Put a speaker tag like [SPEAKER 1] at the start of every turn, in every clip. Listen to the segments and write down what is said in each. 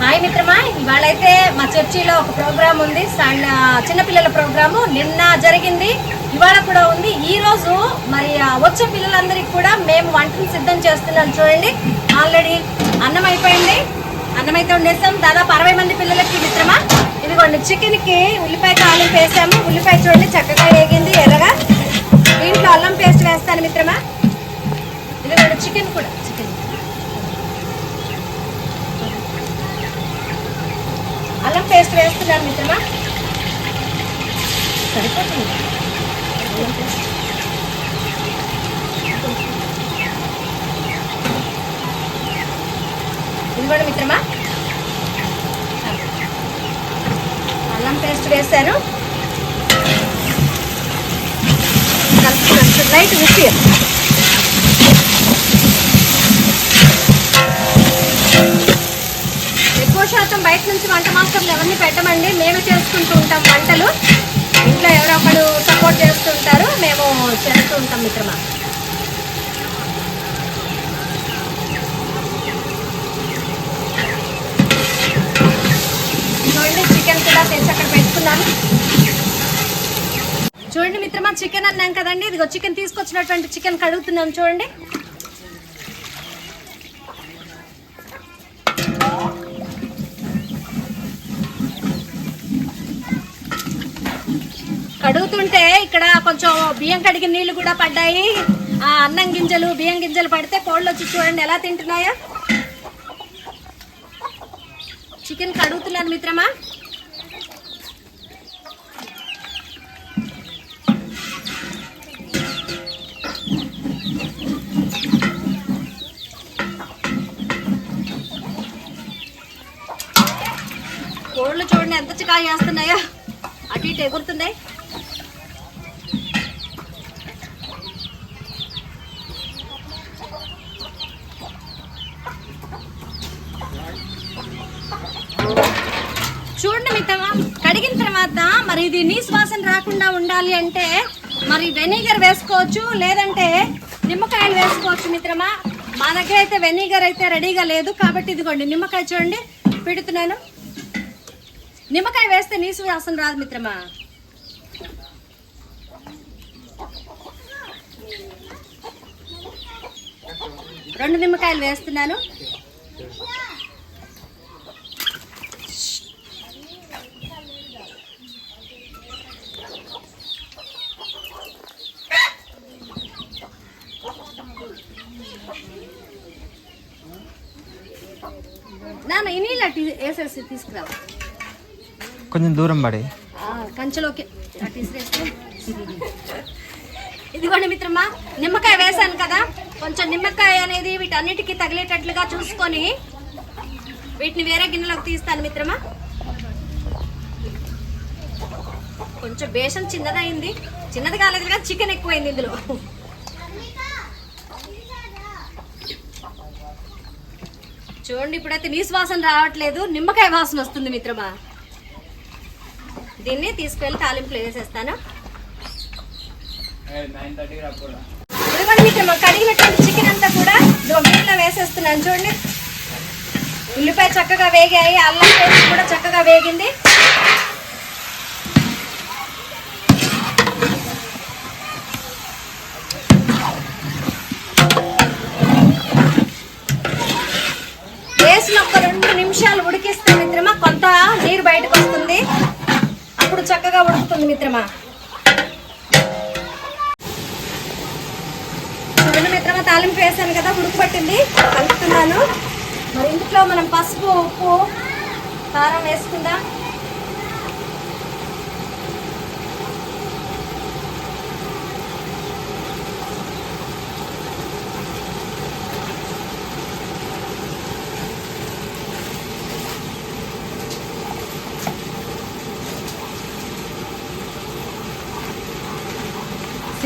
[SPEAKER 1] Hi మిత్రమా. ఇవాళ అయితే మా చర్చిలో ఒక ప్రోగ్రామ్ ఉంది. సన్న చిన్నపిల్లల ప్రోగ్రాము. నిన్న జరిగింది. ఇవాళ కూడా ఉంది. ఈ రోజు మరి వచ్చే పిల్లలందరికీ కూడా మేము వంటను సిద్ధం చేస్తున్నాం. చూడండి. ఆల్రెడీ అన్నం అయిపోయింది. అన్నం అయితే వండేస్తాం దాదాపు అరవై మంది పిల్లలకి మిత్రమా. ఇదిగోండి. చికెన్కి ఉల్లిపాయ కాలం వేసాము. ఉల్లిపాయ చూడండి చక్కగా వేగింది ఎర్రగా. దీంట్లో అల్లం పేస్ట్ వేస్తాను మిత్రమా. ఇదిగోండి చికెన్ కూడా. చికెన్. అల్లం పేస్ట్ వేస్తున్నాను మిత్రమా? సరిపోతుంది. అల్లం పేస్ట్ ఇదిగోండి మిత్రమా. అల్లం పేస్ట్ వేసాను కలుపుతున్నాను. లైట్ విప్పి. మాత్రం బయట నుంచి వంట మాస్టర్లు ఎవరిని పెట్టమండి. మేమే చేసుకుంటూ ఉంటాం వంటలు. ఇంట్లో ఎవరో ఒకడు సపోర్ట్ చేస్తుంటారు మేము చేస్తూ ఉంటాం మిత్రమా. చూడండి చికెన్ కూడా తెచ్చి అక్కడ పెట్టుకున్నాను. చూడండి మిత్రమా చికెన్ అన్నాం కదండి. ఇదిగో చికెన్ తీసుకొచ్చినటువంటి చికెన్ కడుగుతున్నాం చూడండి. కడుగుతుంటే ఇక్కడ కొంచెం బియ్యం కడిగిన నీళ్ళు కూడా పడ్డాయి. ఆ అన్నం గింజలు బియ్యం గింజలు పడితే కోళ్ళు వచ్చి చూడండి ఎలా తింటున్నాయో. చికెన్ కడుగుతున్నాను మిత్రమా. కోళ్ళు చూడండి ఎంత చికాయ చేస్తున్నాయో. అటు ఇటు ఎగురుతున్నాయి. చూడండి మిత్రమా కడిగిన తర్వాత మరి ఇది నీసు వాసన రాకుండా ఉండాలి అంటే మరి వెనిగర్ వేసుకోవచ్చు లేదంటే నిమ్మకాయలు వేసుకోవచ్చు మిత్రమా. మా దగ్గర అయితే వెనిగర్ అయితే రెడీగా లేదు కాబట్టి ఇదిగోండి నిమ్మకాయ చూడండి పెడుతున్నాను. నిమ్మకాయ వేస్తే నీసు వాసన రాదు మిత్రమా. రెండు నిమ్మకాయలు వేస్తున్నాను. నాన్న ఈ నీళ్ళు అటు వేసేసి తీసుకురావు
[SPEAKER 2] కొంచెం దూరం పడి.
[SPEAKER 1] కంచెలోకి అటు విసిరేస్తే ఇదిగోండి మిత్రమా నిమ్మకాయ వేసాను కదా కొంచెం నిమ్మకాయ అనేది వీటన్నిటికీ తగిలేటట్లుగా చూసుకొని వీటిని వేరే గిన్నెలోకి తీస్తాను మిత్రమా. కొంచెం బేషన్ చిన్నదైంది చిన్నది కాలేదు కదా చికెన్ ఎక్కువైంది ఇందులో. చూడండి ఇప్పుడైతే నీసు వాసన రావట్లేదు. నిమ్మకాయ వాసన వస్తుంది మిత్రమా. దీన్ని తీసుకెళ్ళి తాలింపులో వేసేస్తాను. ఇదిగోండి మిత్రమా కడిగినటువంటి చికెన్ అంతా కూడా నీళ్ళలో వేసేస్తున్నాను. చూడండి. ఉల్లిపాయ చక్కగా వేగాయి అల్లం పేస్ట్ కూడా చక్కగా వేగింది వేసిన ఒక రెండు నిమిషాలు ఉడికిస్తే మిత్రమా కొంత నీరు బయటకు వస్తుంది. అప్పుడు చక్కగా ఉడుకుతుంది మిత్రమా. చూడండి మిత్రమా తాలింపు వేసాను కదా ఉడకబట్టింది కలుపుతున్నాను. మరి ఇంట్లో మనం పసుపు ఉప్పు కారం వేసుకుందాం.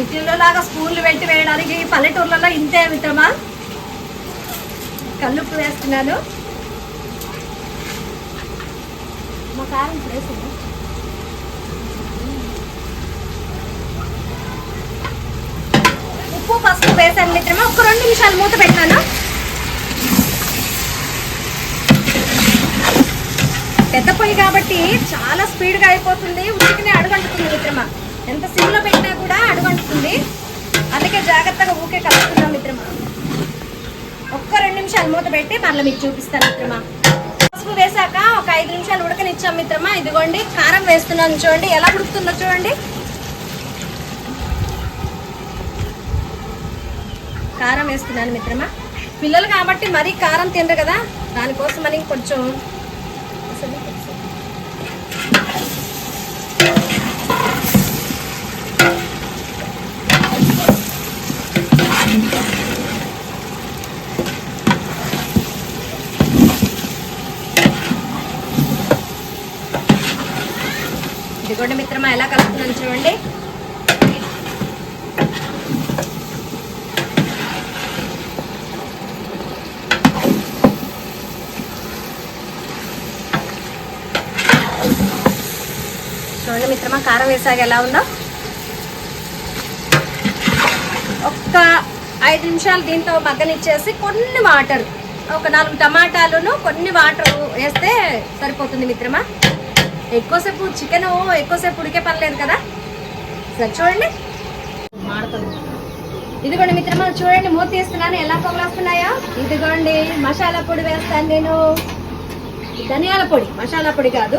[SPEAKER 1] సిటీలో లాగా స్కూల్ పెట్టి వేయడానికి పల్లెటూర్లలో ఇంతే మిత్రమా? కల్లుప్పు వేస్తున్నాను. మా కారం ప్లేస్ ఉప్పు పసుపు వేసాను మిత్రమా? ఒక రెండు నిమిషాలు మూత పెట్టాను. పెద్ద పొయ్యి కాబట్టి చాలా స్పీడ్గా అయిపోతుంది. ఉచికనే అడుగంటుతుంది మిత్రమా? ఎంత సిమ్లో పెట్టినా కూడా అడుగంటుతుంది అందుకే జాగ్రత్తగా ఊకే కలుపుతున్నాం మిత్రమా. ఒక్క రెండు నిమిషాలు మూత పెట్టి మళ్ళీ మీకు చూపిస్తాను మిత్రమా. పసుపు వేసాక ఒక ఐదు నిమిషాలు ఉడకనిచ్చాం మిత్రమా. ఇదిగోండి కారం వేస్తున్నాను చూడండి. ఎలా ఉడుకుతుందో చూడండి. కారం వేస్తున్నాను మిత్రమా. పిల్లలు కాబట్టి మరీ కారం తినరు కదా. దానికోసం అని కొంచెం ఇదిగోండి మిత్రమా ఎలా కలుపుతున్నాను చూడండి. చూడండి మిత్రమా కారం వేసాక ఎలా ఉందో ఒక్క ఐదు నిమిషాలు దీంతో మగ్గనిచ్చేసి కొన్ని వాటర్ ఒక నాలుగు టమాటాలను కొన్ని వాటర్ వేస్తే సరిపోతుంది మిత్రమా. ఎక్కువసేపు చికెన్ ఎక్కువసేపు ఉడికే పర్లేదు కదా? సరే చూడండి. ఇదిగోండి మిత్రమా చూడండి మూత తీస్తున్నాను. ఎలా పొగలేస్తున్నాయో ఇదిగోండి మసాలా పొడి వేస్తాను నేను. ధనియాల పొడి మసాలా పొడి కాదు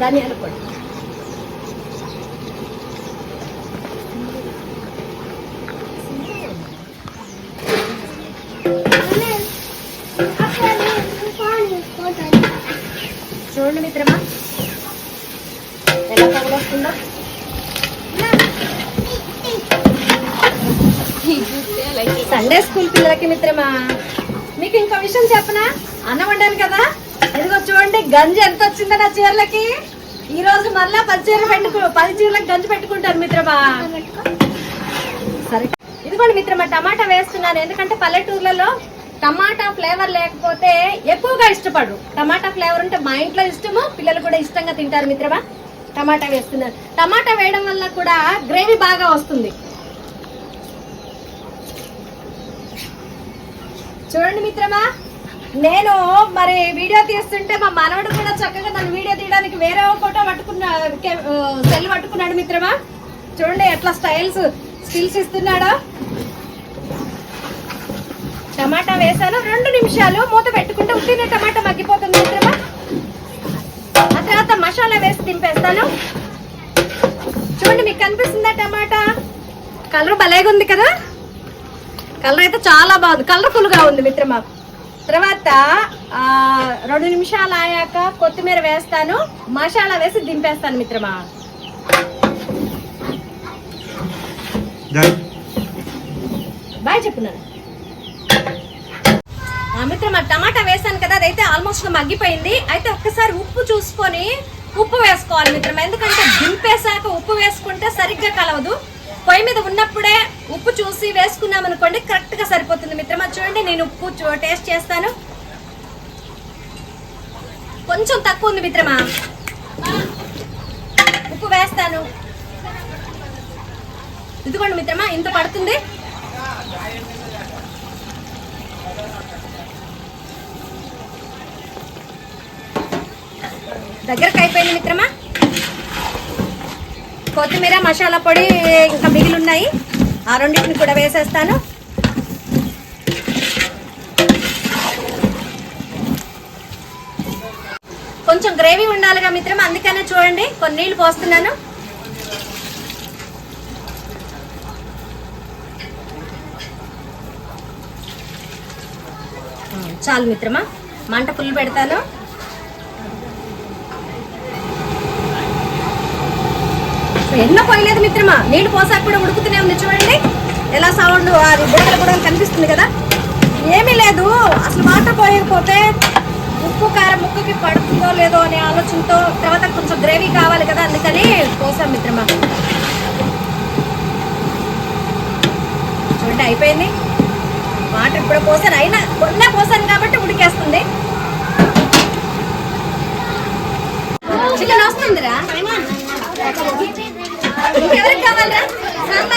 [SPEAKER 1] ధనియాల పొడి చూడండి మిత్రమా ఎలా పొగలొస్తుందో సండే స్కూల్ పిల్లలకి మిత్రమా? మీకు ఇంకో విషయం చెప్పనా? అన్నం వండాను కదా? ఇదిగో చూడండి గంజి ఎంత వచ్చిందో నా చీరలకి. ఈ రోజు మళ్ళా పది చీరలు పెట్టుకు పది చీరలకు గంజి పెట్టుకుంటారు మిత్రమా? సరే. ఇదిగోండి మిత్రమా టమాటా వేస్తున్నాను. ఎందుకంటే పల్లెటూర్లలో టమాటా ఫ్లేవర్ లేకపోతే ఎక్కువగా ఇష్టపడరు. టమాటా ఫ్లేవర్ ఉంటే మా ఇంట్లో ఇష్టము పిల్లలు కూడా ఇష్టంగా తింటారు మిత్రమా. టమాటా వేస్తున్నారు. టమాటా వేయడం వల్ల కూడా గ్రేవీ బాగా వస్తుంది. చూడండి మిత్రమా నేను మరి వీడియో తీస్తుంటే మా మనవడు కూడా చక్కగా నన్ను వీడియో తీయడానికి వేరే ఫోటో పట్టుకున్నా సెల్ పట్టుకున్నాడు మిత్రమా. చూడండి ఎట్లా స్టైల్స్ స్టిల్స్ ఇస్తున్నాడా. టమాటా వేసాను రెండు నిమిషాలు మూత పెట్టుకుంటే ఉట్టిన టమాటా మగ్గిపోతుంది మిత్రమా. ఆ తర్వాత మసాలా వేసి దింపేస్తాను. చూడండి మీకు కనిపిస్తుందా టమాటా? కలర్ భలేగా ఉంది కదా. కలర్ అయితే చాలా బాగుంది. కలర్ఫుల్గా ఉంది మిత్రమా. తర్వాత ఆ, రెండు నిమిషాలు ఆయాక కొత్తిమీర వేస్తాను. మసాలా వేసి దింపేస్తాను మిత్రమా. బాయ్ చెప్పున్నాను. మిత్రమా టమాటా వేసాను కదా అదైతే ఆల్మోస్ట్ మగ్గిపోయింది. అయితే ఒక్కసారి ఉప్పు చూసుకొని ఉప్పు వేసుకోవాలి మిత్రమా. ఎందుకంటే దింపేశాక ఉప్పు వేసుకుంటే సరిగ్గా కలవదు. పొయ్యి మీద ఉన్నప్పుడే ఉప్పు చూసి వేసుకున్నాం అనుకోండి కరెక్ట్గా సరిపోతుంది మిత్రమా. చూడండి నేను ఉప్పు చూ- టేస్ట్ చేస్తాను. కొంచెం తక్కువ ఉంది మిత్రమా. ఉప్పు వేస్తాను. ఇదిగోండి మిత్రమా ఇంత పడుతుంది. దగ్గరకు అయిపోయింది మిత్రమా. కొత్తిమీర మసాలా పొడి ఇంకా మిగిలి ఉన్నాయి ఆ రెండింటిని కూడా వేసేస్తాను. కొంచెం గ్రేవీ ఉండాలిగా మిత్రమా? అందుకనే చూడండి కొన్ని నీళ్ళు పోస్తున్నాను. చాలు మిత్రమా? మంట పుల్లు పెడతాను. ఎన్నో పోయలేదు మిత్రమా? నీళ్ళు పోసాక కూడా ఉడుకుతూనే ఉంది చూడండి. ఎలా సౌండ్ అది బుడగలు కూడా కనిపిస్తుంది కదా? ఏమీ లేదు. అసలు వాటర్ పోయకపోతే ఉప్పు కారం ముక్కకి పడుతుందో లేదో అనే ఆలోచనతో తర్వాత కొంచెం గ్రేవీ కావాలి కదా అందుకని పోసాం మిత్రమా. చూడండి అయిపోయింది. వాటర్ ఇప్పుడు పోసాను. అయినా కొన్న పోసాను కాబట్టి ఉడికేస్తుంది.